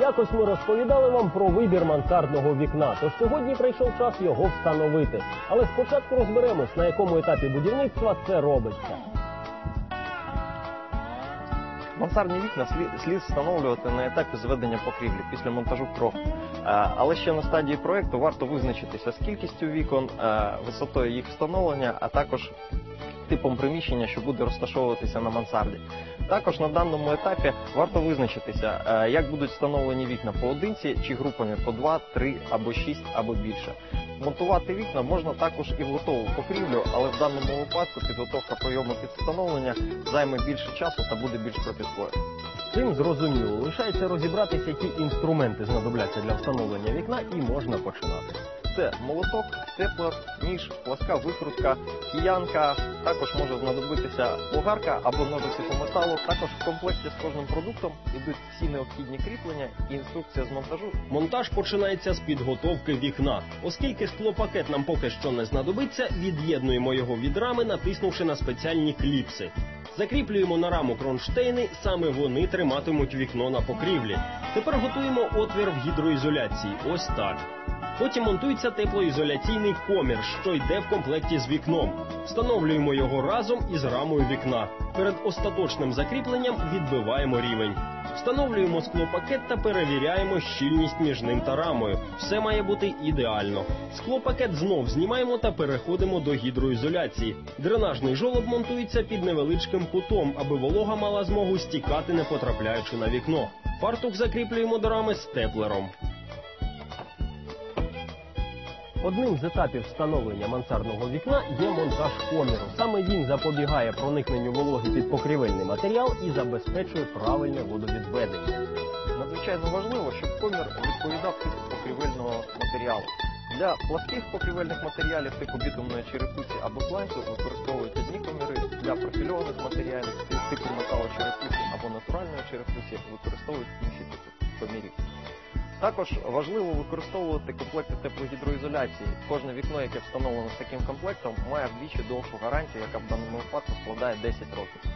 Якось ми розповідали вам про вибір мансардного вікна. Тож сьогодні прийшов час його встановити. Але спочатку розберемось, на якому етапі будівництва це робиться. Мансардні вікна слід, встановлювати на етапі зведення покрівлі після монтажу кров. Е, Але ще на стадії проекту варто визначитися з кількістю вікон, е, висотою їх встановлення, а також типом приміщення, що буде розташовуватися на мансарді. Також на даному етапі варто визначитися, е, як будуть встановлені вікна поодинці чи групами по 2, 3 або 6 або більше. Монтувати вікна можна також і в готову покрівлю, але в даному випадку підготовка прийому під встановлення займе більше часу та буде більш кропіткою. З Цим зрозуміло. Лишається розібратися, які інструменти знадобляться для встановлення вікна, і можна починати. Це молоток, степлер, ніж, пласка викрутка, киянка. Також може знадобитися болгарка або ножиці по металу. Також в комплекті з кожним продуктом йдуть всі необхідні кріплення і інструкція з монтажу. Монтаж починається з підготовки вікна. Оскільки склопакет нам поки що не знадобиться, від'єднуємо його від рами, натиснувши на спеціальні кліпси. Закріплюємо на раму кронштейни, саме вони триматимуть вікно на покрівлі. Тепер готуємо отвір в гідроізоляції. Ось так. Потім монтується теплоізоляційний комір, що йде в комплекті з вікном. Встановлюємо його разом із рамою вікна. Перед остаточним закріпленням відбиваємо рівень. Встановлюємо склопакет та перевіряємо щільність між ним та рамою. Все має бути ідеально. Склопакет знов знімаємо та переходимо до гідроізоляції. Дренажний жолоб монтується під невеличким кутом, аби волога мала змогу стікати, не потрапляючи на вікно. Фартух закріплюємо до рами степлером. Одним з етапів встановлення мансардного вікна є монтаж коміру. Саме він запобігає проникненню вологи під покрівельний матеріал і забезпечує правильне водовідведення. Надзвичайно важливо, щоб комір відповідав типу покрівельного матеріалу. Для пласких покрівельних матеріалів типу бітумної черепиці або сланцю використовують одні коміри. Для профільованих матеріалів типу металочерепиці або натуральної черепиці використовують інші типи комірів. Також важливо використовувати комплекти теплогідроізоляції. Кожне вікно, яке встановлено з таким комплектом, має вдвічі довшу гарантію, яка в даному випадку складає 10 років.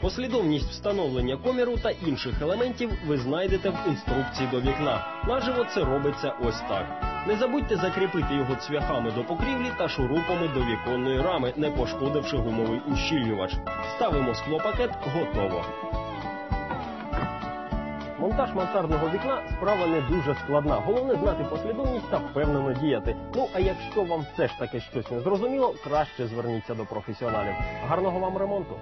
Послідовність встановлення коміру та інших елементів ви знайдете в інструкції до вікна. Наживо це робиться ось так. Не забудьте закріпити його цвяхами до покрівлі та шурупами до віконної рами, не пошкодивши гумовий ущільнювач. Ставимо склопакет, готово. Монтаж мансардного вікна справа не дуже складна. Головне знати послідовність та впевнено діяти. Ну а якщо вам все ж таки щось не зрозуміло, краще зверніться до професіоналів. Гарного вам ремонту!